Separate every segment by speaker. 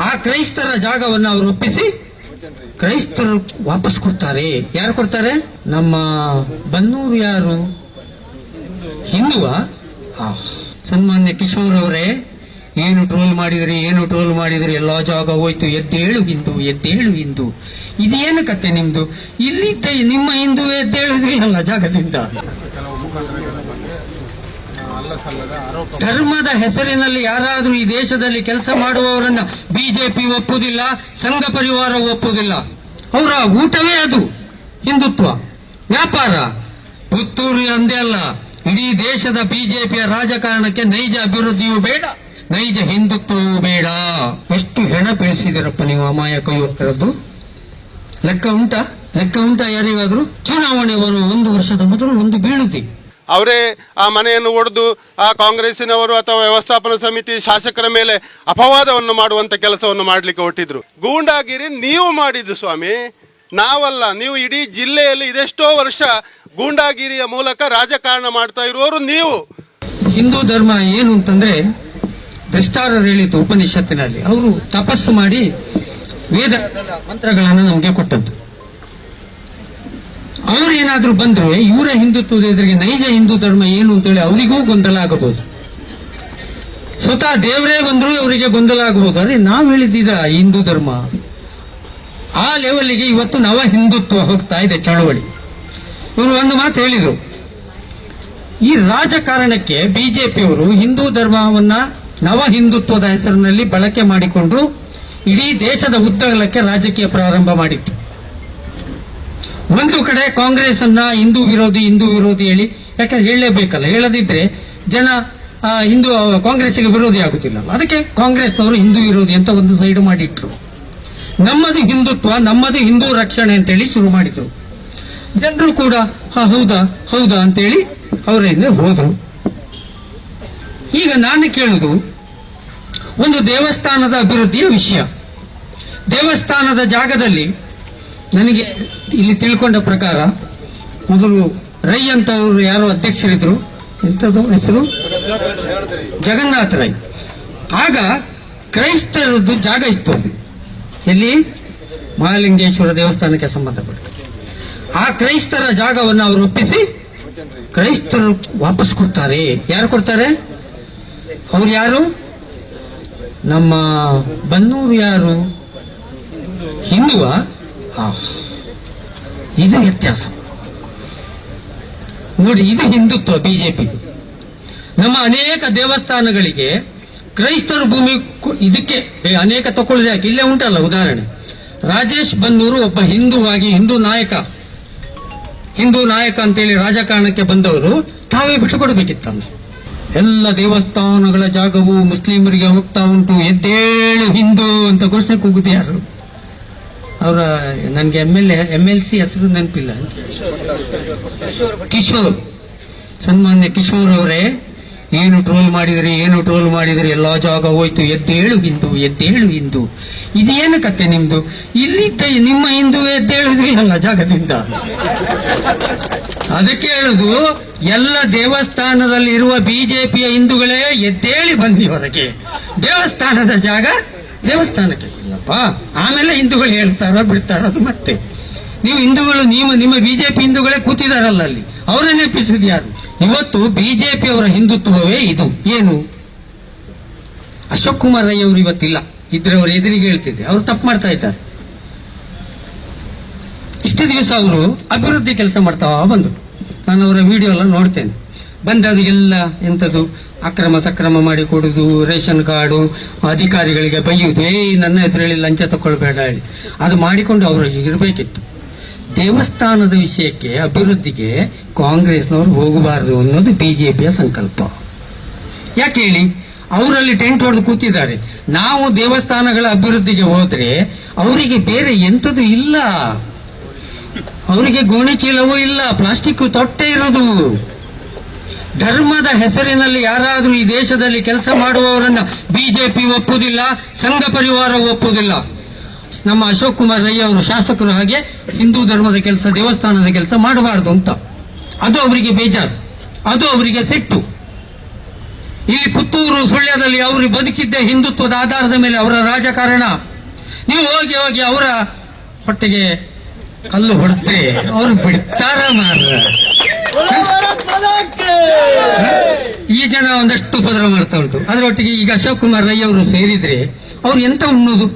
Speaker 1: ಆ ಕ್ರೈಸ್ತರ ಜಾಗವನ್ನು ಅವರು ಒಪ್ಪಿಸಿ ಕ್ರೈಸ್ತರು ವಾಪಸ್ ಕೊಡ್ತಾರೆ. ಯಾರು ಕೊಡ್ತಾರೆ? ನಮ್ಮ ಬನ್ನೂರು ಯಾರು? ಹಿಂದುವ? ಸನ್ಮಾನ್ಯ ಕಿಶೋರ್ ಅವರೇ, ಏನು ಟ್ರೋಲ್ ಮಾಡಿದ್ರಿ, ಏನು ಟ್ರೋಲ್ ಮಾಡಿದ್ರಿ, ಎಲ್ಲಾ ಜಾಗ ಹೋಯ್ತು, ಎದ್ದೇಳು ಹಿಂದೂ ಎದ್ದೇಳು ಹಿಂದೂ ಇದೇನು ಕತೆ ನಿಮ್ದು? ಇಲ್ಲಿದ್ದ ನಿಮ್ಮ ಹಿಂದುವೇ ಎದ್ದೇಳುದಿಲ್ಲಲ್ಲ ಜಾಗದಿಂದ? ಧರ್ಮದ ಹೆಸರಿನಲ್ಲಿ ಯಾರಾದರೂ ಈ ದೇಶದಲ್ಲಿ ಕೆಲಸ ಮಾಡುವವರನ್ನ ಬಿಜೆಪಿ ಒಪ್ಪುವುದಿಲ್ಲ ಸಂಘ ಪರಿವಾರ ಒಪ್ಪುವುದಿಲ್ಲ ಅವರ ಊಟವೇ ಅದು, ಹಿಂದುತ್ವ. ವ್ಯಾಪಾರ. ಪುತ್ತೂರು ಅಂದೇ ಅಲ್ಲ, ಇಡೀ ದೇಶದ ಬಿಜೆಪಿಯ ರಾಜಕಾರಣಕ್ಕೆ ನೈಜ ಅಭಿವೃದ್ಧಿಯೂ ಬೇಡ, ನೈಜ ಹಿಂದುತ್ವವೂ ಬೇಡ. ಎಷ್ಟು ಹೆಣ ಬೆಳೆಸಿದಿರಪ್ಪ ನೀವು ಅಮಾಯಕ ಯುವಕರದ್ದು? ಲೆಕ್ಕ ಉಂಟಾ? ಲೆಕ್ಕ ಉಂಟಾ ಯಾರಿಗಾದ್ರೂ? ಚುನಾವಣೆ ಬರುವ ಒಂದು ವರ್ಷದ ಮೊದಲು ಒಂದು ಬೀಳುತ್ತೆ.
Speaker 2: ಅವರೇ ಆ ಮನೆಯನ್ನು ಒಡೆದು ಆ ಕಾಂಗ್ರೆಸ್ಸಿನವರು ಅಥವಾ ವ್ಯವಸ್ಥಾಪನಾ ಸಮಿತಿ ಶಾಸಕರ ಮೇಲೆ ಅಪವಾದವನ್ನು ಮಾಡುವಂಥ ಕೆಲಸವನ್ನು ಮಾಡಲಿಕ್ಕೆ ಹೊಟ್ಟಿದ್ರು ಗೂಂಡಾಗಿರಿ, ನೀವು ಮಾಡಿದ್ದು ಸ್ವಾಮಿ. ನಾವಲ್ಲ, ನೀವು ಇಡೀ ಜಿಲ್ಲೆಯಲ್ಲಿ ಇದೆಷ್ಟೋ ವರ್ಷ ಗೂಂಡಾಗಿರಿಯ ಮೂಲಕ ರಾಜಕಾರಣ ಮಾಡ್ತಾ ಇರುವವರು ನೀವು.
Speaker 1: ಹಿಂದೂ ಧರ್ಮ ಏನು ಅಂತಂದ್ರೆ ಭ್ರಷ್ಟಾರರು ಹೇಳಿದ್ದು ಉಪನಿಷತ್ತಿನಲ್ಲಿ ಅವರು ತಪಸ್ಸು ಮಾಡಿ ವೇದ ಮಂತ್ರಗಳನ್ನು ನಮಗೆ ಕೊಟ್ಟದ್ದು. ಅವ್ರು ಏನಾದ್ರೂ ಬಂದ್ರೆ ಇವರ ಹಿಂದುತ್ವದ ಎದುರಿಗೆ ನೈಜ ಹಿಂದೂ ಧರ್ಮ ಏನು ಅಂತೇಳಿ ಅವರಿಗೂ ಗೊಂದಲ ಆಗಬಹುದು ಸ್ವತಃ ದೇವರೇ ಬಂದ್ರು ಅವರಿಗೆ ಗೊಂದಲ ಆಗಬಹುದು ಅಂದ್ರೆ ನಾವು ಹೇಳಿದ್ದ ಹಿಂದೂ ಧರ್ಮ. ಆ ಲೆವೆಲ್ಗೆ ಇವತ್ತು ನವ ಹಿಂದುತ್ವ ಹೋಗ್ತಾ ಇದೆ ಚಳವಳಿ. ಇವರು ಒಂದು ಮಾತು ಹೇಳಿದರು. ಈ ರಾಜಕಾರಣಕ್ಕೆ ಬಿಜೆಪಿಯವರು ಹಿಂದೂ ಧರ್ಮವನ್ನ ನವ ಹಿಂದುತ್ವದ ಹೆಸರಿನಲ್ಲಿ ಬಳಕೆ ಮಾಡಿಕೊಂಡು ಇಡೀ ದೇಶದ ಉದ್ದಗಲಕ್ಕೆ ರಾಜಕೀಯ ಪ್ರಾರಂಭ ಮಾಡಿತ್ತು. ಒಂದು ಕಡೆ ಕಾಂಗ್ರೆಸ್ ಅನ್ನ ಹಿಂದೂ ವಿರೋಧಿ ಹಿಂದೂ ವಿರೋಧಿ ಹೇಳಿ, ಯಾಕಂದ್ರೆ ಹೇಳಲೇಬೇಕಲ್ಲ, ಹೇಳದಿದ್ರೆ ಜನ ಹಿಂದೂ ಕಾಂಗ್ರೆಸ್ಗೆ ವಿರೋಧಿ ಆಗುತ್ತಿಲ್ಲ ಅದಕ್ಕೆ ಕಾಂಗ್ರೆಸ್ನವರು ಹಿಂದೂ ವಿರೋಧಿ ಅಂತ ಒಂದು ಸೈಡ್ ಮಾಡಿಟ್ರು. ನಮ್ಮದು ಹಿಂದುತ್ವ, ನಮ್ಮದು ಹಿಂದೂ ರಕ್ಷಣೆ ಅಂತೇಳಿ ಶುರು ಮಾಡಿದ್ರು. ಜನರು ಕೂಡ ಹೌದಾ ಹೌದಾ ಅಂತೇಳಿ ಅವರ ಹಿಂದೆ ಹೋದರು. ಈಗ ನಾನು ಕೇಳುದು, ಒಂದು ದೇವಸ್ಥಾನದ ಅಭಿವೃದ್ಧಿಯ ವಿಷಯ. ದೇವಸ್ಥಾನದ ಜಾಗದಲ್ಲಿ ನನಗೆ ಇಲ್ಲಿ ತಿಳ್ಕೊಂಡ ಪ್ರಕಾರ ಮೊದಲು ರೈ ಅಂತ ಅವರು ಯಾರೋ ಅಧ್ಯಕ್ಷರಿದ್ರು. ಎಂಥದ್ದು ಹೆಸರು? ಜಗನ್ನಾಥ ರೈ. ಆಗ ಕ್ರೈಸ್ತರದ್ದು ಜಾಗ ಇತ್ತು. ಎಲ್ಲಿ? ಮಹಾಲಿಂಗೇಶ್ವರ ದೇವಸ್ಥಾನಕ್ಕೆ ಸಂಬಂಧಪಟ್ಟ ಆ ಕ್ರೈಸ್ತರ ಜಾಗವನ್ನು ಅವರು ಒಪ್ಪಿಸಿ ಕ್ರೈಸ್ತರು ವಾಪಸ್ ಕೊಡ್ತಾರೆ. ಯಾರು ಕೊಡ್ತಾರೆ? ಅವ್ರು ಯಾರು? ನಮ್ಮ ಬನ್ನೂರು ಯಾರು? ಹಿಂದುವ. ಇದು ವ್ಯತ್ಯಾಸ. ನೋಡಿ, ಇದು ಹಿಂದುತ್ವ, ಬಿಜೆಪಿ. ನಮ್ಮ ಅನೇಕ ದೇವಸ್ಥಾನಗಳಿಗೆ ಕ್ರೈಸ್ತರ ಭೂಮಿ ಇದಕ್ಕೆ ಅನೇಕ ತಕೊಳ್ಳೋದು ಯಾಕೆ? ಇಲ್ಲೇ ಉಂಟಲ್ಲ ಉದಾಹರಣೆ. ರಾಜೇಶ್ ಬನ್ನೂರು ಒಬ್ಬ ಹಿಂದೂವಾಗಿ ಹಿಂದೂ ನಾಯಕ. ಹಿಂದೂ ನಾಯಕ ಅಂತೇಳಿ ರಾಜಕಾರಣಕ್ಕೆ ಬಂದವರು ತಾವೇ ಬಿಟ್ಟು ಕೊಡಬೇಕಿತ್ತಲ್ಲ ಎಲ್ಲ ದೇವಸ್ಥಾನಗಳ ಜಾಗವು ಮುಸ್ಲಿಮರಿಗೆ ಹೋಗ್ತಾ ಉಂಟು. ಎದ್ದೇಳು ಹಿಂದೂ ಅಂತ ಘೋಷಣೆ ಕೂಗುದು ಯಾರು? ಅವರ, ನನಗೆ M L M L C ಹೆಸರು ನೆನಪಿಲ್ಲ. ಕಿಶೋರ್. ಸನ್ಮಾನ್ಯ ಕಿಶೋರ್ ಅವರೇ, ಏನು ಟ್ರೋಲ್ ಮಾಡಿದ್ರಿ, ಏನು ಟ್ರೋಲ್ ಮಾಡಿದ್ರಿ, ಎಲ್ಲಾ ಜಾಗ ಹೋಯ್ತು, ಎದ್ದೇಳು ಹಿಂದೂ ಎದ್ದೇಳು ಹಿಂದೂ ಇದೇನು ಕತೆ ನಿಮ್ದು? ಇಲ್ಲಿದ್ದ ನಿಮ್ಮ ಹಿಂದೂ ಎದ್ದೇಳುದಿಲ್ಲಲ್ಲ ಜಾಗದಿಂದ. ಅದಕ್ಕೆ ಹೇಳುದು, ಎಲ್ಲ ದೇವಸ್ಥಾನದಲ್ಲಿ ಇರುವ ಬಿಜೆಪಿಯ ಹಿಂದೂಗಳೇ ಎದ್ದೇಳಿ ಬನ್ನಿ ಹೊರಗೆ. ದೇವಸ್ಥಾನದ ಜಾಗ ದೇವಸ್ಥಾನಕ್ಕೆ. ಅಪ್ಪ ಆಮೇಲೆ ಹಿಂದೂಗಳು ಹೇಳ್ತಾರೋ ಬಿಡ್ತಾರೋ ಅದು ಮತ್ತೆ. ನೀವು ಹಿಂದೂಗಳು, ನೀವು ನಿಮ್ಮ ಬಿಜೆಪಿ ಹಿಂದೂಗಳೇ ಕೂತಿದಾರಲ್ಲ ಅಲ್ಲಿ. ಅವರೇ ನೆನಪಿಸಿದ್ ಯಾರು? ಇವತ್ತು ಬಿಜೆಪಿ ಅವರ ಹಿಂದುತ್ವವೇ ಇದು. ಏನು? ಅಶೋಕ್ ಕುಮಾರ್ ರೈ ಅವರು ಇವತ್ತಿಲ್ಲ. ಇದ್ರೆ ಅವರು ಎದುರಿಗೆ ಹೇಳ್ತಿದ್ದೆ. ಅವರು ತಪ್ಪು ಮಾಡ್ತಾ ಇದ್ದಾರೆ. ಇಷ್ಟು ದಿವಸ ಅವರು ಅಭಿವೃದ್ಧಿ ಕೆಲಸ ಮಾಡ್ತಾ ಬಂದರು. ನಾನು ಅವರ ವಿಡಿಯೋ ಎಲ್ಲ ನೋಡ್ತೇನೆ. ಬಂದವರಿಗೆಲ್ಲ ಎಂಥದ್ದು ಅಕ್ರಮ ಸಕ್ರಮ ಮಾಡಿ ಕೊಡುದು, ರೇಷನ್ ಕಾರ್ಡು, ಅಧಿಕಾರಿಗಳಿಗೆ ಬೈಯುವುದು ಏ ನನ್ನ ಹೆಸರಲ್ಲಿ ಲಂಚ ತಕೊಳ್ಬೇಡ ಹೇಳಿ. ಅದು ಮಾಡಿಕೊಂಡು ಅವರ ಇರಬೇಕಿತ್ತು. ದೇವಸ್ಥಾನದ ವಿಷಯಕ್ಕೆ, ಅಭಿವೃದ್ಧಿಗೆ ಕಾಂಗ್ರೆಸ್ನವರು ಹೋಗಬಾರದು ಅನ್ನೋದು ಬಿಜೆಪಿಯ ಸಂಕಲ್ಪ. ಯಾಕೆ ಹೇಳಿ? ಅವರಲ್ಲಿ ಟೆಂಟ್ ಹೊಡೆದು ಕೂತಿದ್ದಾರೆ. ನಾವು ದೇವಸ್ಥಾನಗಳ ಅಭಿವೃದ್ಧಿಗೆ ಹೋದ್ರೆ ಅವರಿಗೆ ಬೇರೆ ಎಂಥದ್ದು ಇಲ್ಲ. ಅವರಿಗೆ ಗೋಣಿ ಚೀಲವೂ ಇಲ್ಲ ಪ್ಲಾಸ್ಟಿಕ್ ತೊಟ್ಟೆ ಇರೋದು. ಧರ್ಮದ ಹೆಸರಿನಲ್ಲಿ ಯಾರಾದರೂ ಈ ದೇಶದಲ್ಲಿ ಕೆಲಸ ಮಾಡುವವರನ್ನ ಬಿಜೆಪಿ ಒಪ್ಪುವುದಿಲ್ಲ ಸಂಘ ಪರಿವಾರ ಒಪ್ಪುವುದಿಲ್ಲ ನಮ್ಮ ಅಶೋಕ್ ಕುಮಾರ್ ರೈ ಅವರು ಶಾಸಕರು ಹಾಗೆ ಹಿಂದೂ ಧರ್ಮದ ಕೆಲಸ, ದೇವಸ್ಥಾನದ ಕೆಲಸ ಮಾಡಬಾರದು ಅಂತ. ಅದು ಅವರಿಗೆ ಬೇಜಾರು. ಅದು ಅವರಿಗೆ ಸಿಟ್ಟು. ಇಲ್ಲಿ ಪುತ್ತೂರು ಸುಳ್ಯದಲ್ಲಿ ಅವರು ಬದುಕಿದ್ದ ಹಿಂದುತ್ವದ ಆಧಾರದ ಮೇಲೆ ಅವರ ರಾಜಕಾರಣ. ನೀವು ಹೋಗಿ ಹೋಗಿ ಅವರ ಹೊಟ್ಟೆಗೆ ಕಲ್ಲು ಹೊಡೆದ್ರೆ ಅವರು ಬಿಡ್ತಾರ ಮಾರ ಈ ಜನ ಒಂದಷ್ಟು ಉಪದ್ರ ಮಾಡ್ತಾ ಉಂಟು. ಅದರೊಟ್ಟಿಗೆ ಈಗ ಅಶೋಕ್ ಕುಮಾರ್ ರೈ ಅವರು ಸೇರಿದ್ರೆ ಅವ್ರು ಎಂತ ಉಣ್ಣುದು?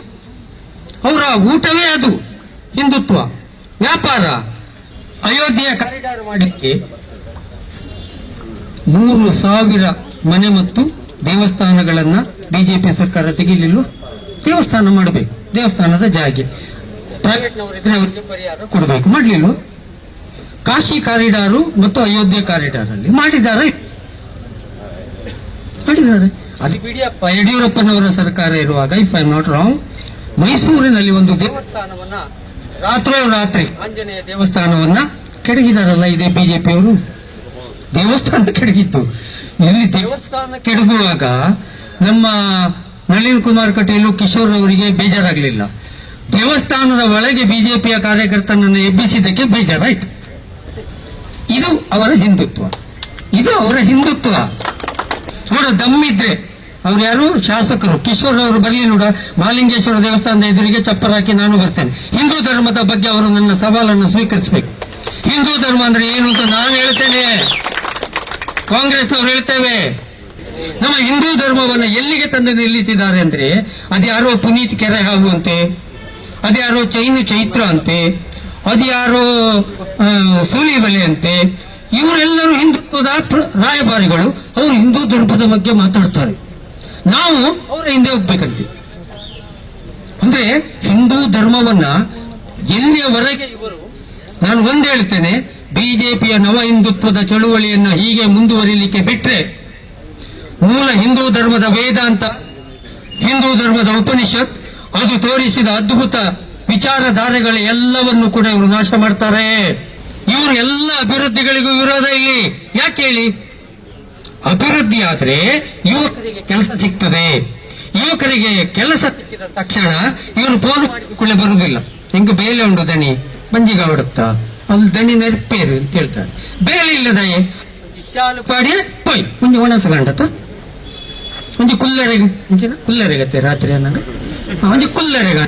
Speaker 1: ಅವರ ಊಟವೇ ಅದು, ಹಿಂದುತ್ವ. ವ್ಯಾಪಾರ. ಅಯೋಧ್ಯೆಯ ಕಾರಿಡಾರ್ ಮಾಡಲಿಕ್ಕೆ ಮೂರು ಸಾವಿರ ಮನೆ ಮತ್ತು ದೇವಸ್ಥಾನಗಳನ್ನ ಬಿಜೆಪಿ ಸರ್ಕಾರ ತೆಗಿಲಿಲ್ಲ ದೇವಸ್ಥಾನ ಮಾಡಬೇಕು. ದೇವಸ್ಥಾನದ ಜಾಗೆ. ಪ್ರೈವೇಟ್ನವರಿದ್ರೆ ಅವರಿಗೆ ಪರಿಹಾರ ಕೊಡಬೇಕು. ಮಾಡಲಿಲ್ಲ ಕಾಶಿ ಕಾರಿಡಾರು ಮತ್ತು ಅಯೋಧ್ಯೆ ಕಾರಿಡಾರ್ ಅಲ್ಲಿ ಮಾಡಿದ್ದಾರೆ. ಮಾಡಿದ್ದಾರೆ. ಅದು ಬಿಡಿಯಪ್ಪ ಯಡಿಯೂರಪ್ಪನವರ ಸರ್ಕಾರ ಇರುವಾಗ ಇಫ್ ಐ ನಾಟ್ ರಾಂಗ್ ಮೈಸೂರಿನಲ್ಲಿ ಒಂದು ದೇವಸ್ಥಾನವನ್ನ ರಾತ್ರೋ ರಾತ್ರಿ ಆಂಜನೇಯ ದೇವಸ್ಥಾನವನ್ನ ಕೆಡಗಿದಾರಲ್ಲ, ಇದೇ ಬಿಜೆಪಿಯವರು? ದೇವಸ್ಥಾನ ಕೆಡಗಿತ್ತು. ಇಲ್ಲಿ ದೇವಸ್ಥಾನ ಕೆಡಗುವಾಗ ನಮ್ಮ ನಳಿನ್ ಕುಮಾರ್ ಕಟೀಲು ಕಿಶೋರ್ ಅವರಿಗೆ ಬೇಜಾರಾಗಲಿಲ್ಲ. ದೇವಸ್ಥಾನದ ಒಳಗೆ ಬಿಜೆಪಿಯ ಕಾರ್ಯಕರ್ತನನ್ನು ಎಬ್ಬಿಸಿದ್ದಕ್ಕೆ ಬೇಜಾರಾಯಿತು. ಇದು ಅವರ ಹಿಂದುತ್ವ. ಇದು ಅವರ ಹಿಂದುತ್ವ. ನೋಡ, ದಮ್ಮಿದ್ರೆ ಅವ್ರು ಯಾರು? ಶಾಸಕರು. ಕಿಶೋರ್ ಅವರು ಬರಲಿ ನೋಡ. ಮಹಾಲಿಂಗೇಶ್ವರ ದೇವಸ್ಥಾನದ ಎದುರಿಗೆ ಚಪ್ಪರ ಹಾಕಿ ನಾನು ಬರ್ತೇನೆ. ಹಿಂದೂ ಧರ್ಮದ ಬಗ್ಗೆ ಅವರು ನನ್ನ ಸವಾಲನ್ನು ಸ್ವೀಕರಿಸಬೇಕು. ಹಿಂದೂ ಧರ್ಮ ಅಂದ್ರೆ ಏನು ಅಂತ ನಾನು ಹೇಳ್ತೇನೆ. ಕಾಂಗ್ರೆಸ್ನವ್ರು ಹೇಳ್ತೇವೆ. ನಮ್ಮ ಹಿಂದೂ ಧರ್ಮವನ್ನು ಎಲ್ಲಿಗೆ ತಂದು ನಿಲ್ಲಿಸಿದ್ದಾರೆ ಅಂದ್ರೆ, ಅದ್ಯಾರೋ ಪುನೀತ್ ಕೆರೆ ಆಗುವಂತೆ ಅದ್ಯಾರೋ ಚೈನು ಚೈತ್ರ ಅಂತೆ ಅದ್ಯಾರೋ ಸೂಲಿ ಸೂಲಿಬಲೆ ಅಂತೆ, ಇವರೆಲ್ಲರೂ ಹಿಂದುತ್ವದ ರಾಯಭಾರಿಗಳು. ಅವರು ಹಿಂದೂ ಧರ್ಮದ ಬಗ್ಗೆ ಮಾತಾಡ್ತಾರೆ. ನಾವು ಅವರ ಹಿಂದೆ ಹೋಗ್ಬೇಕಂತೆ. ಅಂದ್ರೆ ಹಿಂದೂ ಧರ್ಮವನ್ನ ಎಲ್ಲಿಯವರೆಗೆ ಇವರು, ನಾನು ಒಂದ್ ಹೇಳ್ತೇನೆ, ಬಿಜೆಪಿಯ ನವ ಹಿಂದುತ್ವದ ಚಳುವಳಿಯನ್ನ ಹೀಗೆ ಮುಂದುವರಿಲಿಕ್ಕೆ ಬಿಟ್ರೆ, ಮೂಲ ಹಿಂದೂ ಧರ್ಮದ ವೇದಾಂತ ಹಿಂದೂ ಧರ್ಮದ ಉಪನಿಷತ್ ಅದು ತೋರಿಸಿದ ಅದ್ಭುತ ವಿಚಾರಧಾರೆಗಳ ಎಲ್ಲವನ್ನು ಕೂಡ ಇವರು ನಾಶ ಮಾಡ್ತಾರೆ. ಇವರು ಎಲ್ಲ ಅಭಿವೃದ್ಧಿಗಳಿಗೂ ವಿರೋಧ ಇಲ್ಲಿ. ಯಾಕೆ ಹೇಳಿ? ಅಭಿವೃದ್ಧಿ ಆದ್ರೆ ಯುವಕರಿಗೆ ಕೆಲಸ ಸಿಗ್ತದೆ. ಯುವಕರಿಗೆ ಕೆಲಸ ಸಿಕ್ಕಿದ ತಕ್ಷಣ ಇವರು ಫೋನ್ ಮಾಡಿಕೊಳ್ಳೆ ಬರುವುದಿಲ್ಲ. ಹೆಂಗ ಬೇಲೆ ಉಂಡು ದಣಿ ಬಂಜಿಗ ಅಲ್ಲಿ ದಣಿ ನೆರಪೇರು ಅಂತ ಹೇಳ್ತಾರೆ. ಬೇಲೆ ಇಲ್ಲದಯೇ ಶಾಲು ಪಾಡಿ ಪೊಯ್. ಮುಂಜಿ ಒಣಸಗಂಡತ ಕುಲ್ಲರೆಗೆ ಕುಲ್ಲರಿಗೆ ಕುಲ್ಲರೆಗತ್ತೆ ರಾತ್ರಿ ಅನ್ನಂಗ. ಒಂಜಿ ಕುಲ್ಲರೆಗ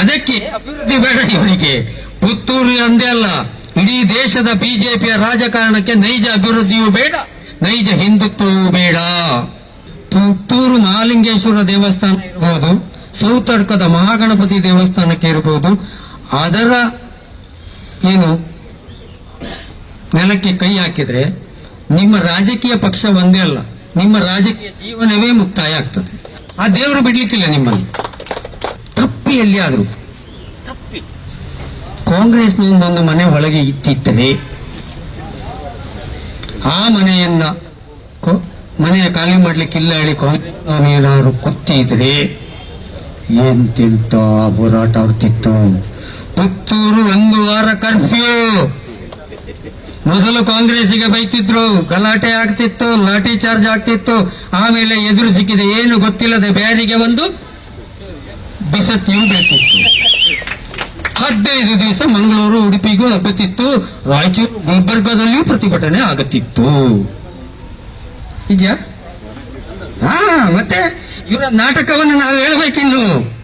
Speaker 1: ಅದಕ್ಕೆ ಅಭಿವೃದ್ಧಿ ಬೇಡ ಇವನಿಗೆ. ಪುತ್ತೂರು ಅಂದೇ ಅಲ್ಲ, ಇಡೀ ದೇಶದ ಬಿಜೆಪಿಯ ರಾಜಕಾರಣಕ್ಕೆ ನೈಜ ಅಭಿವೃದ್ಧಿಯೂ ಬೇಡ, ನೈಜ ಹಿಂದುತ್ವವೂ ಬೇಡ. ಪುತ್ತೂರು ಮಹಾಲಿಂಗೇಶ್ವರ ದೇವಸ್ಥಾನ ಇರಬಹುದು ಸೌತಡ್ಕದ ಮಹಾಗಣಪತಿ ದೇವಸ್ಥಾನಕ್ಕೆ ಇರಬಹುದು ಅದರ ಏನು, ನೆಲಕ್ಕೆ ಕೈ ಹಾಕಿದ್ರೆ ನಿಮ್ಮ ರಾಜಕೀಯ ಪಕ್ಷ ಒಂದೇ ಅಲ್ಲ, ನಿಮ್ಮ ರಾಜಕೀಯ ಜೀವನವೇ ಮುಕ್ತಾಯ ಆಗ್ತದೆ. ಆ ದೇವರು ಬಿಡ್ಲಿಕ್ಕಿಲ್ಲ ನಿಮ್ಮಲ್ಲಿ. ತಪ್ಪಿ ಎಲ್ಲಿಯಾದ್ರೂ ತಪ್ಪಿ. ಕಾಂಗ್ರೆಸ್ನಿಂದೊಂದು ಮನೆ ಒಳಗೆ ಇತ್ತಿದ್ದರೆ ಆ ಮನೆಯನ್ನ ಮನೆಯ ಖಾಲಿ ಮಾಡ್ಲಿಕ್ಕಿಲ್ಲ ಹೇಳಿ ಕಾಂಗ್ರೆಸ್ ಏನಾದ್ರು ಕೂತಿದ್ರೆ ಎಂತೆಂತ ಹೋರಾಟ ಆಗ್ತಿತ್ತು. ಪುತ್ತೂರು ಒಂದು ವಾರ ಕರ್ಫ್ಯೂ. ಮೊದಲು ಕಾಂಗ್ರೆಸ್ಸಿಗೆ ಬೈತಿದ್ರು, ಗಲಾಟೆ ಆಗ್ತಿತ್ತು, ಲಾಠಿ ಚಾರ್ಜ್ ಆಗ್ತಿತ್ತು, ಆಮೇಲೆ ಎದುರು ಸಿಕ್ಕಿದೆ. ಏನು ಗೊತ್ತಿಲ್ಲದೆ ಬ್ಯಾರಿಗೆ ಒಂದು ಬಿಸತ್ತಿಯೂ ಬೇಕಿತ್ತು. ಹದಿನೈದು ದಿವಸ ಮಂಗಳೂರು, ಉಡುಪಿಗೂ ಆಗುತ್ತಿತ್ತು ರಾಯಚೂರು ಗುಲ್ಬರ್ಗದಲ್ಲಿಯೂ ಪ್ರತಿಭಟನೆ ಆಗುತ್ತಿತ್ತು. ನಿಜ? ಹಾ, ಮತ್ತೆ ಇವರ ನಾಟಕವನ್ನು ನಾವು ಹೇಳ್ಬೇಕಿನ್ನು.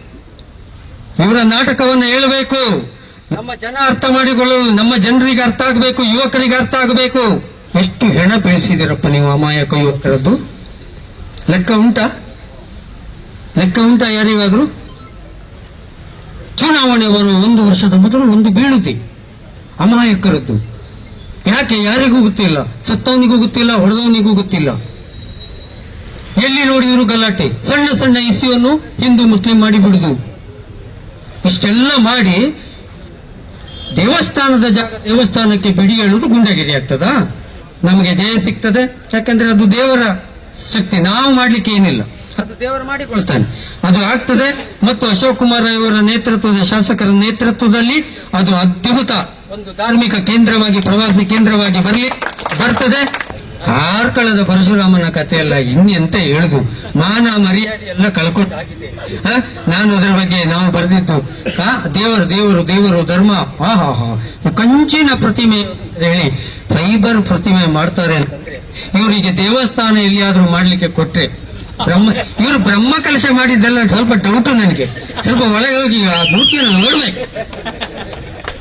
Speaker 1: ಇವರ ನಾಟಕವನ್ನು ಹೇಳಬೇಕು. ನಮ್ಮ ಜನ ಅರ್ಥ ಮಾಡಿಕೊಳ್ಳಲು ನಮ್ಮ ಜನರಿಗೆ ಅರ್ಥ ಆಗಬೇಕು, ಯುವಕರಿಗೆ ಅರ್ಥ ಆಗಬೇಕು. ಎಷ್ಟು ಹೆಣ ಬೆಳೆಸಿದಿರಪ್ಪ ನೀವು ಅಮಾಯಕ ಯುವಕರದ್ದು? ಲೆಕ್ಕ ಉಂಟಾ? ಲೆಕ್ಕ ಉಂಟಾ ಯಾರಿಗಾದ್ರೂ? ಚುನಾವಣೆ ಬರುವ ಒಂದು ವರ್ಷದ ಮೊದಲು ಒಂದು ಬೀಳುತ್ತೆ. ಅಮಾಯಕರದ್ದು. ಯಾಕೆ ಯಾರಿಗೂ ಗೊತ್ತಿಲ್ಲ? ಸತ್ತವನಿಗೂ ಗೊತ್ತಿಲ್ಲ, ಹೊಡೆದವನಿಗೂ ಗೊತ್ತಿಲ್ಲ. ಎಲ್ಲಿ ನೋಡಿದ್ರು ಗಲಾಟೆ. ಸಣ್ಣ ಸಣ್ಣ ಇಸ್ಯುವನ್ನು ಹಿಂದೂ ಮುಸ್ಲಿಂ ಮಾಡಿ ಬಿಡುದು ಇಷ್ಟೆಲ್ಲ ಮಾಡಿ ದೇವಸ್ಥಾನದ ಜಾಗ, ದೇವಸ್ಥಾನಕ್ಕೆ ಬಿಡಿ ಹೇಳುವುದು ಗುಂಡಗಿರಿ ಆಗ್ತದ? ನಮಗೆ ಜಯ ಸಿಗ್ತದೆ, ಯಾಕಂದ್ರೆ ಅದು ದೇವರ ಶಕ್ತಿ. ನಾವು ಮಾಡ್ಲಿಕ್ಕೆ ಏನಿಲ್ಲ. ಅದು ದೇವರು ಮಾಡಿಕೊಳ್ತಾನೆ. ಅದು ಆಗ್ತದೆ, ಮತ್ತು ಅಶೋಕ್ ಕುಮಾರ್ ಇವರ ನೇತೃತ್ವದ ಶಾಸಕರ ನೇತೃತ್ವದಲ್ಲಿ ಅದು ಅದ್ಭುತ ಒಂದು ಧಾರ್ಮಿಕ ಕೇಂದ್ರವಾಗಿ, ಪ್ರವಾಸಿ ಕೇಂದ್ರವಾಗಿ ಬರಲಿ, ಬರ್ತದೆ. ಕಾರ್ಕಳದ ಪರಶುರಾಮನ ಕಥೆಯಲ್ಲ ಇನ್ನೆಂತ ಹೇಳುದು? ಮಾನ ಮರ್ಯಾದೆ ಎಲ್ಲ ಕಳ್ಕೊಂಡಾಗಿದೆ. ನಾನು ಅದರ ಬಗ್ಗೆ ನಾವು ಬರೆದಿದ್ದು ದೇವರು ದೇವರು ದೇವರು, ಧರ್ಮ ಹಾ ಹಾ. ಹಾ ಕಂಚಿನ ಪ್ರತಿಮೆ ಅಂತ ಹೇಳಿ ಫೈಬರ್ ಪ್ರತಿಮೆ ಮಾಡ್ತಾರೆ ಅಂತಂದ್ರೆ, ಇವರಿಗೆ ದೇವಸ್ಥಾನ ಎಲ್ಲಿಯಾದ್ರೂ ಮಾಡ್ಲಿಕ್ಕೆ ಕೊಟ್ಟೆ ಬ್ರಹ್ಮ, ಇವರು ಬ್ರಹ್ಮ ಕಲಶ ಮಾಡಿದ್ದೆಲ್ಲ ಸ್ವಲ್ಪ ಡೌಟ್ ನನಗೆ. ಸ್ವಲ್ಪ ಒಳಗೆ ಹೋಗಿ, ಆ ಮೂರ್ತಿಯನ್ನು ನೋಡ್ಬೇಕು.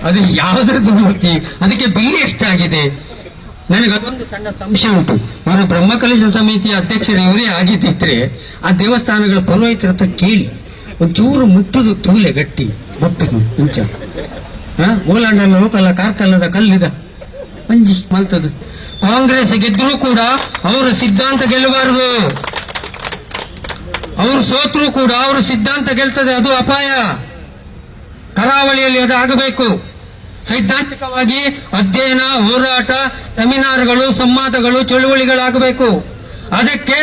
Speaker 1: ಅದು ಯಾವ್ದ್ರದ್ದು ಮೂರ್ತಿ? ಅದಕ್ಕೆ ಬಿಲ್ಲಿ ಎಷ್ಟಾಗಿದೆ? ನನಗೆ ಅದೊಂದು ಸಣ್ಣ ಸಂಶಯ ಉಂಟು. ಇವರು ಬ್ರಹ್ಮಕಲಶ ಸಮಿತಿಯ ಅಧ್ಯಕ್ಷರು ಇವರೇ ಆಗಿದ್ದಿದ್ರೆ ಆ ದೇವಸ್ಥಾನಗಳ ಪುರೋಹಿತರ ಹತ್ರ ಕೇಳಿ ಒಂಚೂರು ಮುಟ್ಟುದು ತೂಲೆ ಗಟ್ಟಿ, ಮುಟ್ಟುದು ಮುಂಚ ಓಲಾಂಡಲ್ಲ ಲೋಕಲ್ಲ, ಕಾರ್ಕಲ್ಲದ ಕಲ್ಲಿದ ಮಂಜಿ ಮಲ್ತದು. ಕಾಂಗ್ರೆಸ್ ಗೆದ್ದರೂ ಕೂಡ ಅವರ ಸಿದ್ಧಾಂತ ಗೆಲ್ಲಬಾರದು. ಅವರು ಸೋತ್ರೂ ಕೂಡ ಅವರ ಸಿದ್ಧಾಂತ ಗೆಲ್ತದೆ, ಅದು ಅಪಾಯ. ಕರಾವಳಿಯಲ್ಲಿ ಅದು ಆಗಬೇಕು. ಸೈದ್ಧಾಂತಿಕವಾಗಿ ಅಧ್ಯಯನ, ಹೋರಾಟ, ಸೆಮಿನಾರ್ಗಳು, ಸಂವಾದಗಳು, ಚಳುವಳಿಗಳಾಗಬೇಕು. ಅದಕ್ಕೆ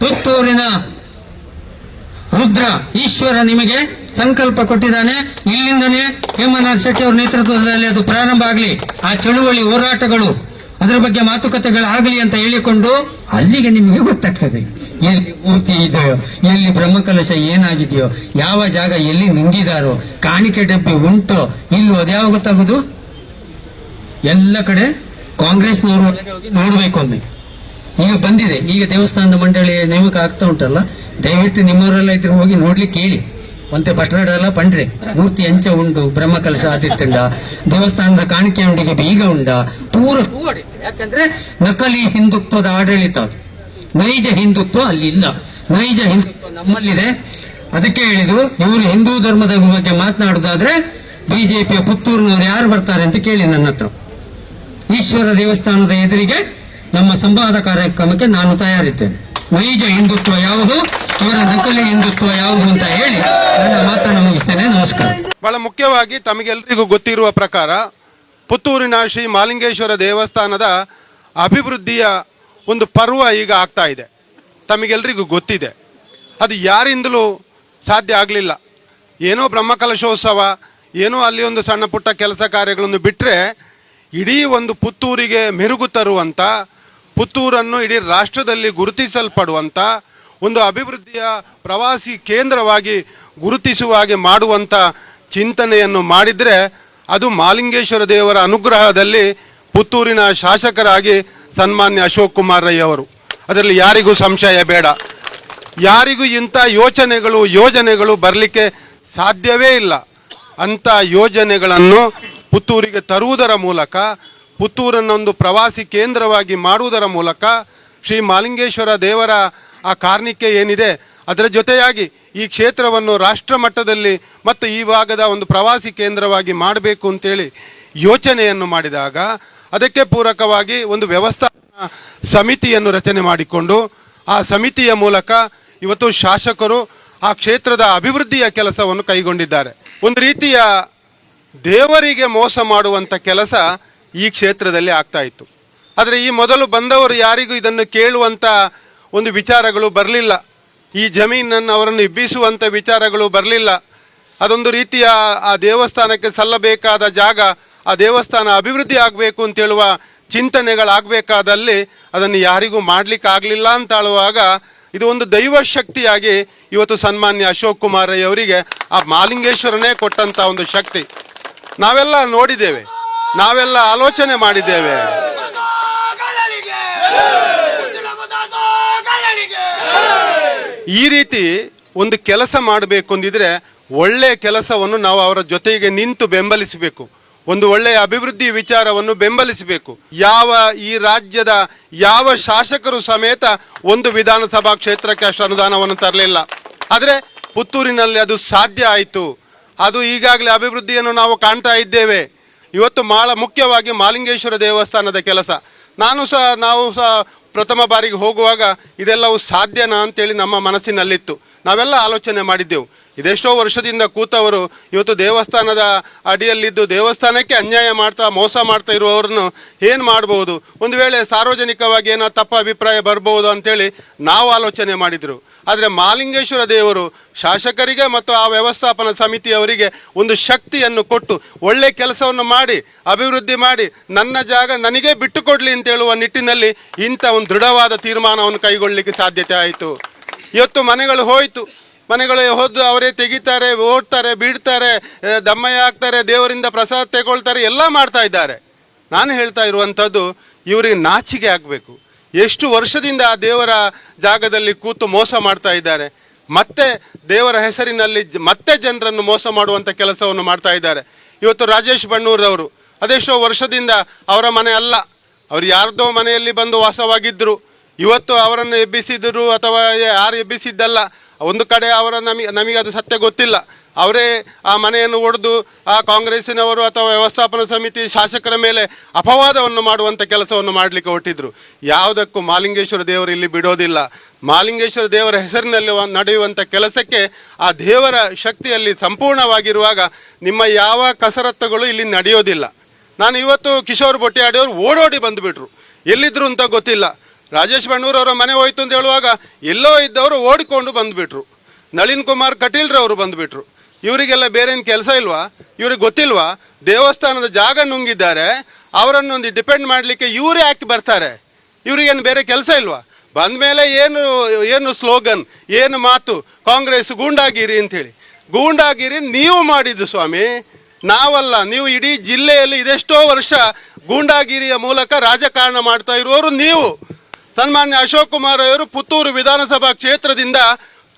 Speaker 1: ಪುತ್ತೂರಿನ ರುದ್ರ ಈಶ್ವರ ನಿಮಗೆ ಸಂಕಲ್ಪ ಕೊಟ್ಟಿದ್ದಾನೆ. ಇಲ್ಲಿಂದನೇ ಹೇಮನಾಥ್ ಶೆಟ್ಟಿ ಅವರ ನೇತೃತ್ವದಲ್ಲಿ ಅದು ಪ್ರಾರಂಭ ಆಗಲಿ. ಆ ಚಳುವಳಿ ಹೋರಾಟಗಳು ಅದರ ಬಗ್ಗೆ ಮಾತುಕತೆಗಳಾಗಲಿ ಅಂತ ಹೇಳಿಕೊಂಡು ಅಲ್ಲಿಗೆ ನಿಮಗೆ ಗೊತ್ತಾಗ್ತದೆ. ಎಲ್ಲಿ ಮೂರ್ತಿ ಇದೆಯೋ, ಎಲ್ಲಿ ಬ್ರಹ್ಮಕಲಶ ಏನಾಗಿದೆಯೋ, ಯಾವ ಜಾಗ ಎಲ್ಲಿ ನುಂಗಿದಾರೋ, ಕಾಣಿಕೆ ಡಬ್ಬಿ ಉಂಟೋ ಇಲ್ಲೋ ಅದ್ಯಾವ ಗೊತ್ತಾಗೋದು? ಎಲ್ಲ ಕಡೆ ಕಾಂಗ್ರೆಸ್ನವರು ನೋಡಬೇಕು ನೋಡ್ಬೇಕು ಒಮ್ಮೆ. ಈಗ ಬಂದಿದೆ. ಈಗ ದೇವಸ್ಥಾನದ ಮಂಡಳಿ ನೇಮಕ ಆಗ್ತಾ ಉಂಟಲ್ಲ, ದಯವಿಟ್ಟು ನಿಮ್ಮವರೆಲ್ಲ ಇದ್ರೆ ಹೋಗಿ ನೋಡ್ಲಿಕ್ಕೆ ಹೇಳಿ ಒಂತೆ ಪಟ್ಟಣ ಪಂಡ್ರಿ. ಮೂರ್ತಿ ಎಂಚ ಉಂಡು ಬ್ರಹ್ಮಕಲಶ ಆದಿತ್ತುಂಡ ದೇವಸ್ಥಾನದ ಕಾಣಿಕೆ ಉಂಡಿಗೆ ಬೀಗ ಉಂಡ, ಪೂರ ಯಾಕಂದ್ರೆ ನಕಲಿ ಹಿಂದುತ್ವದ ಆಡಳಿತ ನೈಜ ಹಿಂದುತ್ವ ಅಲ್ಲಿ ಇಲ್ಲ ನೈಜ ಹಿಂದುತ್ವ ನಮ್ಮಲ್ಲಿದೆ. ಅದಕ್ಕೆ ಹೇಳಿದ್ರು ಇವರು ಹಿಂದೂ ಧರ್ಮದ ಬಗ್ಗೆ ಮಾತನಾಡುದಾದ್ರೆ ಬಿಜೆಪಿಯ ಪುತ್ತೂರಿನವರು ಯಾರು ಬರ್ತಾರೆ ಅಂತ ಕೇಳಿ ನನ್ನ ಹತ್ರ. ಈಶ್ವರ ದೇವಸ್ಥಾನದ ಎದುರಿಗೆ ನಮ್ಮ ಸಂವಾದ ಕಾರ್ಯಕ್ರಮಕ್ಕೆ ನಾನು ತಯಾರಿದ್ದೇನೆ. ನೈಜ ಹಿಂದುತ್ವ ಯಾವುದು? ಇವರ ನಕಲಿ ಹಿಂದುತ್ವ ಯಾವುದು ಅಂತ ಹೇಳಿ ನನ್ನ ಮಾತನ್ನು ಮುಗಿಸ್ತೇನೆ. ನಮಸ್ಕಾರ.
Speaker 2: ಬಹಳ ಮುಖ್ಯವಾಗಿ ತಮಗೆಲ್ಲರಿಗೂ ಗೊತ್ತಿರುವ ಪ್ರಕಾರ ಪುತ್ತೂರಿನ ಶ್ರೀ ಮಾಲಿಂಗೇಶ್ವರ ದೇವಸ್ಥಾನದ ಅಭಿವೃದ್ಧಿಯ ಒಂದು ಪರ್ವ ಈಗ ಆಗ್ತಾ ಇದೆ. ತಮಗೆಲ್ಲರಿಗೂ ಗೊತ್ತಿದೆ. ಅದು ಯಾರಿಂದಲೂ ಸಾಧ್ಯ ಆಗಲಿಲ್ಲ. ಏನೋ ಬ್ರಹ್ಮಕಲಶೋತ್ಸವ, ಏನೋ ಅಲ್ಲಿ ಒಂದು ಸಣ್ಣ ಪುಟ್ಟ ಕೆಲಸ ಕಾರ್ಯಗಳನ್ನು ಬಿಟ್ಟರೆ ಇಡೀ ಒಂದು ಪುತ್ತೂರಿಗೆ ಮೆರುಗು ತರುವಂಥ ಪುತ್ತೂರನ್ನು ಇಡೀ ರಾಷ್ಟ್ರದಲ್ಲಿ ಗುರುತಿಸಲ್ಪಡುವಂಥ ಒಂದು ಅಭಿವೃದ್ಧಿಯ ಪ್ರವಾಸಿ ಕೇಂದ್ರವಾಗಿ ಗುರುತಿಸುವ ಹಾಗೆ ಮಾಡುವಂಥ ಚಿಂತನೆಯನ್ನು ಮಾಡಿದರೆ ಅದು ಮಾಲಿಂಗೇಶ್ವರ ದೇವರ ಅನುಗ್ರಹದಲ್ಲಿ ಪುತ್ತೂರಿನ ಶಾಸಕರಾಗಿ ಸನ್ಮಾನ್ಯ ಅಶೋಕ್ ಕುಮಾರ್ ರೈ ಅವರು. ಅದರಲ್ಲಿ ಯಾರಿಗೂ ಸಂಶಯ ಬೇಡ. ಯಾರಿಗೂ ಇಂಥ ಯೋಚನೆಗಳು, ಯೋಜನೆಗಳು ಬರಲಿಕ್ಕೆ ಸಾಧ್ಯವೇ ಇಲ್ಲ. ಅಂಥ ಯೋಜನೆಗಳನ್ನು ಪುತ್ತೂರಿಗೆ ತರುವುದರ ಮೂಲಕ, ಪುತ್ತೂರನ್ನೊಂದು ಪ್ರವಾಸಿ ಕೇಂದ್ರವಾಗಿ ಮಾಡುವುದರ ಮೂಲಕ ಶ್ರೀ ಮಾಲಿಂಗೇಶ್ವರ ದೇವರ ಆ ಕಾರ್ಣಿಕೆ ಏನಿದೆ? ಅದರ ಜೊತೆಯಾಗಿ ಈ ಕ್ಷೇತ್ರವನ್ನು ರಾಷ್ಟ್ರ ಮಟ್ಟದಲ್ಲಿ ಮತ್ತು ಈ ಭಾಗದ ಒಂದು ಪ್ರವಾಸಿ ಕೇಂದ್ರವಾಗಿ ಮಾಡಬೇಕು ಅಂತೇಳಿ ಯೋಚನೆಯನ್ನು ಮಾಡಿದಾಗ ಅದಕ್ಕೆ ಪೂರಕವಾಗಿ ಒಂದು ವ್ಯವಸ್ಥಾಪನಾ ಸಮಿತಿಯನ್ನು ರಚನೆ ಮಾಡಿಕೊಂಡು ಆ ಸಮಿತಿಯ ಮೂಲಕ ಇವತ್ತು ಶಾಸಕರು ಆ ಕ್ಷೇತ್ರದ ಅಭಿವೃದ್ಧಿಯ ಕೆಲಸವನ್ನು ಕೈಗೊಂಡಿದ್ದಾರೆ. ಒಂದು ರೀತಿಯ ದೇವರಿಗೆ ಮೋಸ ಮಾಡುವಂಥ ಕೆಲಸ ಈ ಕ್ಷೇತ್ರದಲ್ಲಿ ಆಗ್ತಾ ಇತ್ತು. ಆದರೆ ಈ ಮೊದಲು ಬಂದವರು ಯಾರಿಗೂ ಇದನ್ನು ಕೇಳುವಂಥ ಒಂದು ವಿಚಾರಗಳು ಬರಲಿಲ್ಲ. ಈ ಜಮೀನನ್ನು ಅವರನ್ನು ಇಬ್ಬಿಸುವಂಥ ವಿಚಾರಗಳು ಬರಲಿಲ್ಲ. ಅದೊಂದು ರೀತಿಯ ಆ ದೇವಸ್ಥಾನಕ್ಕೆ ಸಲ್ಲಬೇಕಾದ ಜಾಗ, ಆ ದೇವಸ್ಥಾನ ಅಭಿವೃದ್ಧಿ ಆಗಬೇಕು ಅಂತೇಳುವ ಚಿಂತನೆಗಳಾಗಬೇಕಾದಲ್ಲಿ ಅದನ್ನು ಯಾರಿಗೂ ಮಾಡಲಿಕ್ಕೆ ಆಗಲಿಲ್ಲ ಅಂತ ಹೇಳುವಾಗ ಇದು ಒಂದು ದೈವ ಶಕ್ತಿಯಾಗಿ ಇವತ್ತು ಸನ್ಮಾನ್ಯ ಅಶೋಕ್ ಕುಮಾರ್ ಅವರಿಗೆ ಆ ಮಾಲಿಂಗೇಶ್ವರನೇ ಕೊಟ್ಟಂತ ಒಂದು ಶಕ್ತಿ. ನಾವೆಲ್ಲ ನೋಡಿದ್ದೇವೆ. ನಾವೆಲ್ಲ ಆಲೋಚನೆ ಮಾಡಿದ್ದೇವೆ. ಈ ರೀತಿ ಒಂದು ಕೆಲಸ ಮಾಡಬೇಕು ಅಂದಿದ್ರೆ ಒಳ್ಳೆ ಕೆಲಸವನ್ನು ನಾವು ಅವರ ಜೊತೆಗೆ ನಿಂತು ಬೆಂಬಲಿಸಬೇಕು. ಒಂದು ಒಳ್ಳೆಯ ಅಭಿವೃದ್ಧಿ ವಿಚಾರವನ್ನು ಬೆಂಬಲಿಸಬೇಕು. ಯಾವ ಈ ರಾಜ್ಯದ ಯಾವ ಶಾಸಕರು ಸಮೇತ ಒಂದು ವಿಧಾನಸಭಾ ಕ್ಷೇತ್ರಕ್ಕೆ ಅಷ್ಟು ಅನುದಾನವನ್ನು ತರಲಿಲ್ಲ. ಆದರೆ ಪುತ್ತೂರಿನಲ್ಲಿ ಅದು ಸಾಧ್ಯ ಆಯಿತು. ಅದು ಈಗಾಗಲೇ ಅಭಿವೃದ್ಧಿಯನ್ನು ನಾವು ಕಾಣ್ತಾ ಇದ್ದೇವೆ. ಇವತ್ತು ಮಾಳ ಮುಖ್ಯವಾಗಿ ಮಾಲಿಂಗೇಶ್ವರ ದೇವಸ್ಥಾನದ ಕೆಲಸ. ನಾನು ಸಹ, ನಾವು ಸಹ ಪ್ರಥಮ ಬಾರಿಗೆ ಹೋಗುವಾಗ ಇದೆಲ್ಲವೂ ಸಾಧ್ಯನಾ ಅಂತೇಳಿ ನಮ್ಮ ಮನಸ್ಸಿನಲ್ಲಿತ್ತು. ನಾವೆಲ್ಲ ಆಲೋಚನೆ ಮಾಡಿದ್ದೆವು. ಇದೆಷ್ಟೋ ವರ್ಷದಿಂದ ಕೂತವರು ಇವತ್ತು ದೇವಸ್ಥಾನದ ಅಡಿಯಲ್ಲಿದ್ದು ದೇವಸ್ಥಾನಕ್ಕೆ ಅನ್ಯಾಯ ಮಾಡ್ತಾ, ಮೋಸ ಮಾಡ್ತಾ ಇರುವವರನ್ನು ಏನು ಮಾಡ್ಬೋದು? ಒಂದು ವೇಳೆ ಸಾರ್ವಜನಿಕವಾಗಿ ಏನೋ ತಪ್ಪ ಅಭಿಪ್ರಾಯ ಬರ್ಬೋದು ಅಂತೇಳಿ ನಾವು ಆಲೋಚನೆ ಮಾಡಿದರು. ಆದರೆ ಮಾಲಿಂಗೇಶ್ವರ ದೇವರು ಶಾಸಕರಿಗೆ ಮತ್ತು ಆ ವ್ಯವಸ್ಥಾಪನ ಸಮಿತಿಯವರಿಗೆ ಒಂದು ಶಕ್ತಿಯನ್ನು ಕೊಟ್ಟು ಒಳ್ಳೆ ಕೆಲಸವನ್ನು ಮಾಡಿ, ಅಭಿವೃದ್ಧಿ ಮಾಡಿ, ನನ್ನ ಜಾಗ ನನಗೆ ಬಿಟ್ಟು ಕೊಡಲಿ ಅಂತ ಹೇಳುವ ನಿಟ್ಟಿನಲ್ಲಿ ಇಂಥ ಒಂದು ದೃಢವಾದ ತೀರ್ಮಾನವನ್ನು ಕೈಗೊಳ್ಳಲಿಕ್ಕೆ ಸಾಧ್ಯತೆ ಆಯಿತು. ಇವತ್ತು ಮನೆಗಳು ಹೋಯಿತು. ಮನೆಗಳು ಹೋದ್ದು ಅವರೇ ತೆಗಿತಾರೆ, ಓಡ್ತಾರೆ, ಬೀಡ್ತಾರೆ ದಮ್ಮಯ್ಯ ಹಾಕ್ತಾರೆ ದೇವರಿಂದ ಪ್ರಸಾದ ತೆಗೊಳ್ತಾರೆ, ಎಲ್ಲ ಮಾಡ್ತಾ ಇದ್ದಾರೆ. ನಾನು ಹೇಳ್ತಾ ಇರುವಂಥದ್ದು, ಇವರಿಗೆ ನಾಚಿಕೆ ಆಗಬೇಕು. ಎಷ್ಟು ವರ್ಷದಿಂದ ಆ ದೇವರ ಜಾಗದಲ್ಲಿ ಕೂತು ಮೋಸ ಮಾಡ್ತಾ ಇದ್ದಾರೆ. ಮತ್ತೆ ದೇವರ ಹೆಸರಿನಲ್ಲಿ ಮತ್ತೆ ಜನರನ್ನು ಮೋಸ ಮಾಡುವಂಥ ಕೆಲಸವನ್ನು ಮಾಡ್ತಾ ಇದ್ದಾರೆ. ಇವತ್ತು ರಾಜೇಶ್ ಬಣ್ಣೂರವರು, ಅದೆಷ್ಟೋ ವರ್ಷದಿಂದ ಅವರ ಮನೆ ಅಲ್ಲ. ಅವರು ಯಾರ್ದೋ ಮನೆಯಲ್ಲಿ ಬಂದು ವಾಸವಾಗಿದ್ದರು ಇವತ್ತು ಅವರನ್ನು ಎಬ್ಬಿಸಿದರು ಅಥವಾ ಯಾರು ಎಬ್ಬಿಸಿದ್ದಲ್ಲ. ಒಂದು ಕಡೆ ಅವರ ನಮಗೆ ನಮಗೆ ಅದು ಸತ್ಯ ಗೊತ್ತಿಲ್ಲ. ಅವರೇ ಆ ಮನೆಯನ್ನು ಒಡೆದು ಆ ಕಾಂಗ್ರೆಸ್ಸಿನವರು ಅಥವಾ ವ್ಯವಸ್ಥಾಪನಾ ಸಮಿತಿ ಶಾಸಕರ ಮೇಲೆ ಅಪವಾದವನ್ನು ಮಾಡುವಂಥ ಕೆಲಸವನ್ನು ಮಾಡಲಿಕ್ಕೆ ಹೊಟ್ಟಿದ್ರು ಯಾವುದಕ್ಕೂ ಮಾಲಿಂಗೇಶ್ವರ ದೇವರು ಇಲ್ಲಿ ಬಿಡೋದಿಲ್ಲ. ಮಾಲಿಂಗೇಶ್ವರ ದೇವರ ಹೆಸರಿನಲ್ಲಿ ನಡೆಯುವಂಥ ಕೆಲಸಕ್ಕೆ ಆ ದೇವರ ಶಕ್ತಿಯಲ್ಲಿ ಸಂಪೂರ್ಣವಾಗಿರುವಾಗ ನಿಮ್ಮ ಯಾವ ಕಸರತ್ತುಗಳು ಇಲ್ಲಿ ನಡೆಯೋದಿಲ್ಲ. ನಾನು ಇವತ್ತು ಕಿಶೋರ್ ಬೊಟ್ಟಿಯಾಡಿಯವರು ಓಡೋಡಿ ಬಂದುಬಿಟ್ರು. ಎಲ್ಲಿದ್ರು ಅಂತ ಗೊತ್ತಿಲ್ಲ. ರಾಜೇಶ್ ಬಣ್ಣೂರವರ ಮನೆ ಹೋಯ್ತು ಅಂತ ಹೇಳುವಾಗ ಎಲ್ಲೋ ಇದ್ದವರು ಓಡಿಕೊಂಡು ಬಂದುಬಿಟ್ರು. ನಳಿನ್ ಕುಮಾರ್ ಕಟೀಲ್ರವರು ಬಂದುಬಿಟ್ರು. ಇವರಿಗೆಲ್ಲ ಬೇರೆ ಏನು ಕೆಲಸ ಇಲ್ವಾ? ಇವ್ರಿಗೆ ಗೊತ್ತಿಲ್ವಾ? ದೇವಸ್ಥಾನದ ಜಾಗ ನುಂಗಿದ್ದಾರೆ ಅವರನ್ನೊಂದು ಡಿಪೆಂಡ್ ಮಾಡಲಿಕ್ಕೆ ಇವರೇ ಯಾಕೆ ಬರ್ತಾರೆ. ಇವರಿಗೇನು ಬೇರೆ ಕೆಲಸ ಇಲ್ವಾ? ಬಂದ ಮೇಲೆ ಏನು ಏನು ಸ್ಲೋಗನ್, ಏನು ಮಾತು? ಕಾಂಗ್ರೆಸ್ ಗೂಂಡಾಗಿರಿ ಅಂಥೇಳಿ. ಗೂಂಡಾಗಿರಿ ನೀವು ಮಾಡಿದ್ದು ಸ್ವಾಮಿ. ನಾವಲ್ಲ, ನೀವು ಇಡೀ ಜಿಲ್ಲೆಯಲ್ಲಿ ಇದೆಷ್ಟೋ ವರ್ಷ ಗೂಂಡಾಗಿರಿಯ ಮೂಲಕ ರಾಜಕಾರಣ ಮಾಡ್ತಾ ಇರುವವರು ನೀವು. ಸನ್ಮಾನ್ಯ ಅಶೋಕ್ ಕುಮಾರ್ ಅವರು ಪುತ್ತೂರು ವಿಧಾನಸಭಾ ಕ್ಷೇತ್ರದಿಂದ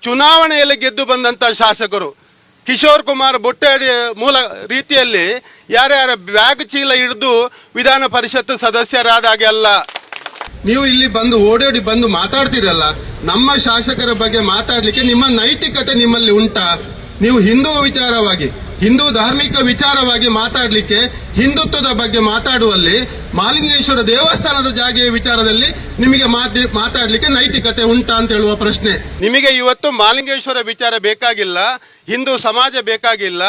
Speaker 2: ಚುನಾವಣೆಯಲ್ಲಿ ಗೆದ್ದು ಬಂದಂಥ ಶಾಸಕರು. ಕಿಶೋರ್ ಕುಮಾರ್ ಬೊಟ್ಟೆಡಿ ಮೂಲ ರೀತಿಯಲ್ಲಿ ಯಾರ್ಯಾರ ಬ್ಯಾಗ್ ಚೀಲ ಹಿಡಿದು ವಿಧಾನ ಪರಿಷತ್ ಸದಸ್ಯರಾದಾಗೆ ಅಲ್ಲ. ನೀವು ಇಲ್ಲಿ ಬಂದು ಓಡೋಡಿ ಬಂದು ಮಾತಾಡ್ತೀರಲ್ಲ, ನಮ್ಮ ಶಾಸಕರ ಬಗ್ಗೆ ಮಾತಾಡ್ಲಿಕ್ಕೆ ನಿಮ್ಮ ನೈತಿಕತೆ ನಿಮ್ಮಲ್ಲಿ ಉಂಟಾ. ನೀವು ಹಿಂದೂ ವಿಚಾರವಾಗಿ ಹಿಂದೂ ಧಾರ್ಮಿಕ ವಿಚಾರವಾಗಿ ಮಾತಾಡಲಿಕ್ಕೆ ಹಿಂದುತ್ವದ ಬಗ್ಗೆ ಮಾತಾಡುವಲ್ಲಿ ಮಾಲಿಂಗೇಶ್ವರ ದೇವಸ್ಥಾನದ ಜಾಗೆಯ ವಿಚಾರದಲ್ಲಿ ನಿಮಗೆ ಮಾತಾಡಲಿಕ್ಕೆ ನೈತಿಕತೆ ಉಂಟಾ ಅಂತ ಹೇಳುವ ಪ್ರಶ್ನೆ. ನಿಮಗೆ ಇವತ್ತು ಮಾಲಿಂಗೇಶ್ವರ ವಿಚಾರ ಬೇಕಾಗಿಲ್ಲ, ಹಿಂದೂ ಸಮಾಜ ಬೇಕಾಗಿಲ್ಲ,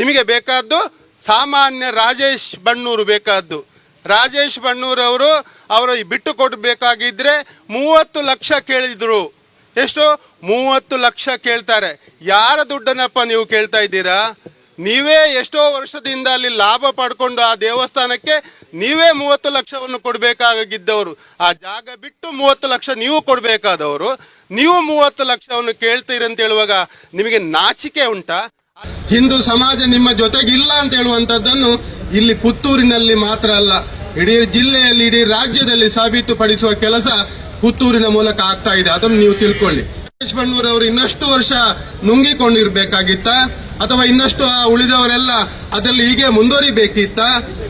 Speaker 2: ನಿಮಗೆ ಬೇಕಾದ್ದು ಸಾಮಾನ್ಯ ರಾಜೇಶ್ ಬಣ್ಣೂರು ಬೇಕಾದ್ದು. ರಾಜೇಶ್ ಬಣ್ಣೂರವರು ಅವರು ಬಿಟ್ಟು ಕೊಡಬೇಕಾಗಿದ್ರೆ ಮೂವತ್ತು ಲಕ್ಷ ಕೇಳಿದ್ರು. ಎಷ್ಟು? ಮೂವತ್ತು ಲಕ್ಷ ಕೇಳ್ತಾರೆ. ಯಾರ ದುಡ್ಡನ್ನಪ್ಪ ನೀವು ಕೇಳ್ತಾ ಇದ್ದೀರಾ? ನೀವೇ ಎಷ್ಟೋ ವರ್ಷದಿಂದ ಅಲ್ಲಿ ಲಾಭ ಪಡ್ಕೊಂಡು ಆ ದೇವಸ್ಥಾನಕ್ಕೆ ನೀವೇ ಮೂವತ್ತು ಲಕ್ಷವನ್ನು ಕೊಡಬೇಕಾಗಿದ್ದವರು. ಆ ಜಾಗ ಬಿಟ್ಟು ಮೂವತ್ತು ಲಕ್ಷ ನೀವು ಕೊಡಬೇಕಾದವರು. ನೀವು ಮೂವತ್ತು ಲಕ್ಷವನ್ನು ಕೇಳ್ತೀರಿ ಅಂತ ಹೇಳುವಾಗ ನಿಮಗೆ ನಾಚಿಕೆ ಉಂಟಾ? ಹಿಂದೂ ಸಮಾಜ ನಿಮ್ಮ ಜೊತೆಗಿಲ್ಲ ಅಂತ ಹೇಳುವಂತದ್ದನ್ನು ಇಲ್ಲಿ ಪುತ್ತೂರಿನಲ್ಲಿ ಮಾತ್ರ ಅಲ್ಲ, ಇಡೀ ಜಿಲ್ಲೆಯಲ್ಲಿ, ಇಡೀ ರಾಜ್ಯದಲ್ಲಿ ಸಾಬೀತುಪಡಿಸುವ ಕೆಲಸ ಪುತ್ತೂರಿನ ಮೂಲಕ ಆಗ್ತಾ ಇದೆ. ಅದನ್ನು ನೀವು ತಿಳ್ಕೊಳ್ಳಿ. ಸುರೇಶ್ ಬಣ್ಣೂರ್ ಅವರು ಇನ್ನಷ್ಟು ವರ್ಷ ನುಂಗಿಕೊಂಡಿರ್ಬೇಕಾಗಿತ್ತ? ಅಥವಾ ಇನ್ನಷ್ಟು ಆ ಉಳಿದವರೆಲ್ಲ ಅದರಲ್ಲಿ ಹೀಗೆ ಮುಂದುವರಿಬೇಕಿತ್ತ?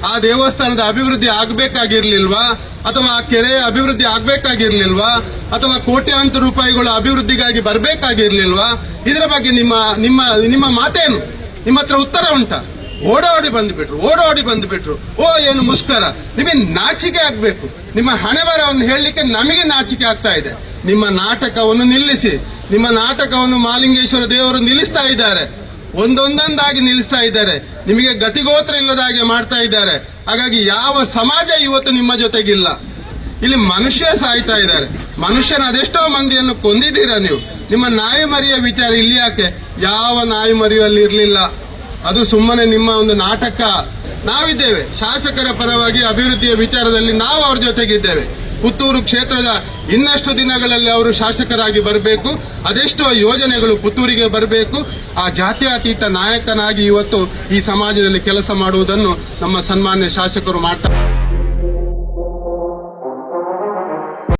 Speaker 2: ಆ ದೇವಸ್ಥಾನದ ಅಭಿವೃದ್ಧಿ ಆಗಬೇಕಾಗಿರ್ಲಿಲ್ವಾ? ಅಥವಾ ಆ ಕೆರೆಯ ಅಭಿವೃದ್ಧಿ ಆಗ್ಬೇಕಾಗಿರ್ಲಿಲ್ವಾ? ಅಥವಾ ಕೋಟ್ಯಾಂತರ ರೂಪಾಯಿಗಳು ಅಭಿವೃದ್ಧಿಗಾಗಿ ಬರಬೇಕಾಗಿರ್ಲಿಲ್ವಾ? ಇದರ ಬಗ್ಗೆ ನಿಮ್ಮ ನಿಮ್ಮ ನಿಮ್ಮ ಮಾತೇನು? ನಿಮ್ಮ ಹತ್ರ ಉತ್ತರ ಉಂಟಾ? ಓಡಾಡಿ ಬಂದ್ಬಿಟ್ರು ಓಡಾಡಿ ಬಂದ್ಬಿಟ್ರು. ಓ, ಏನು ಮುಷ್ಕರ? ನಿಮಗೆ ನಾಚಿಕೆ ಆಗ್ಬೇಕು. ನಿಮ್ಮ ಹಣೆ ಬರವನ್ನು ಹೇಳಲಿಕ್ಕೆ ನಮಗೆ ನಾಚಿಕೆ ಆಗ್ತಾ ಇದೆ. ನಿಮ್ಮ ನಾಟಕವನ್ನು ನಿಲ್ಲಿಸಿ. ನಿಮ್ಮ ನಾಟಕವನ್ನು ಮಾಲಿಂಗೇಶ್ವರ ದೇವರು ನಿಲ್ಲಿಸ್ತಾ ಇದ್ದಾರೆ. ಒಂದೊಂದೊಂದಾಗಿ ನಿಲ್ಲಿಸ್ತಾ ಇದ್ದಾರೆ. ನಿಮಗೆ ಗತಿಗೋತ್ರ ಇಲ್ಲದ ಹಾಗೆ ಮಾಡ್ತಾ ಇದ್ದಾರೆ. ಹಾಗಾಗಿ ಯಾವ ಸಮಾಜ ಇವತ್ತು ನಿಮ್ಮ ಜೊತೆಗಿಲ್ಲ. ಇಲ್ಲಿ ಮನುಷ್ಯ ಸಾಯ್ತಾ ಇದ್ದಾರೆ. ಮನುಷ್ಯನ ಅದೆಷ್ಟೋ ಮಂದಿಯನ್ನು ಕೊಂದಿದ್ದೀರಾ ನೀವು. ನಿಮ್ಮ ನಾಯಿ ಮರಿಯ ವಿಚಾರ ಇಲ್ಲಿ ಯಾಕೆ? ಯಾವ ನಾಯಿ ಮರಿಯು ಅಲ್ಲಿ ಇರಲಿಲ್ಲ. ಅದು ಸುಮ್ಮನೆ ನಿಮ್ಮ ಒಂದು ನಾಟಕ. ನಾವಿದ್ದೇವೆ. ಶಾಸಕರ ಪರವಾಗಿ ಅಭಿವೃದ್ಧಿಯ ವಿಚಾರದಲ್ಲಿ ನಾವು ಅವ್ರ ಜೊತೆಗಿದ್ದೇವೆ. ಪುತ್ತೂರು ಕ್ಷೇತ್ರದ ಇನ್ನಷ್ಟು ದಿನಗಳಲ್ಲಿ ಅವರು ಶಾಸಕರಾಗಿ ಬರಬೇಕು. ಅದೆಷ್ಟೋ ಯೋಜನೆಗಳು ಪುತ್ತೂರಿಗೆ ಬರಬೇಕು. ಆ ಜಾತ್ಯತೀತ ನಾಯಕನಾಗಿ ಇವತ್ತು ಈ ಸಮಾಜದಲ್ಲಿ ಕೆಲಸ ಮಾಡುವುದನ್ನು ನಮ್ಮ ಸನ್ಮಾನ್ಯ ಶಾಸಕರು ಮಾಡ್ತಾರೆ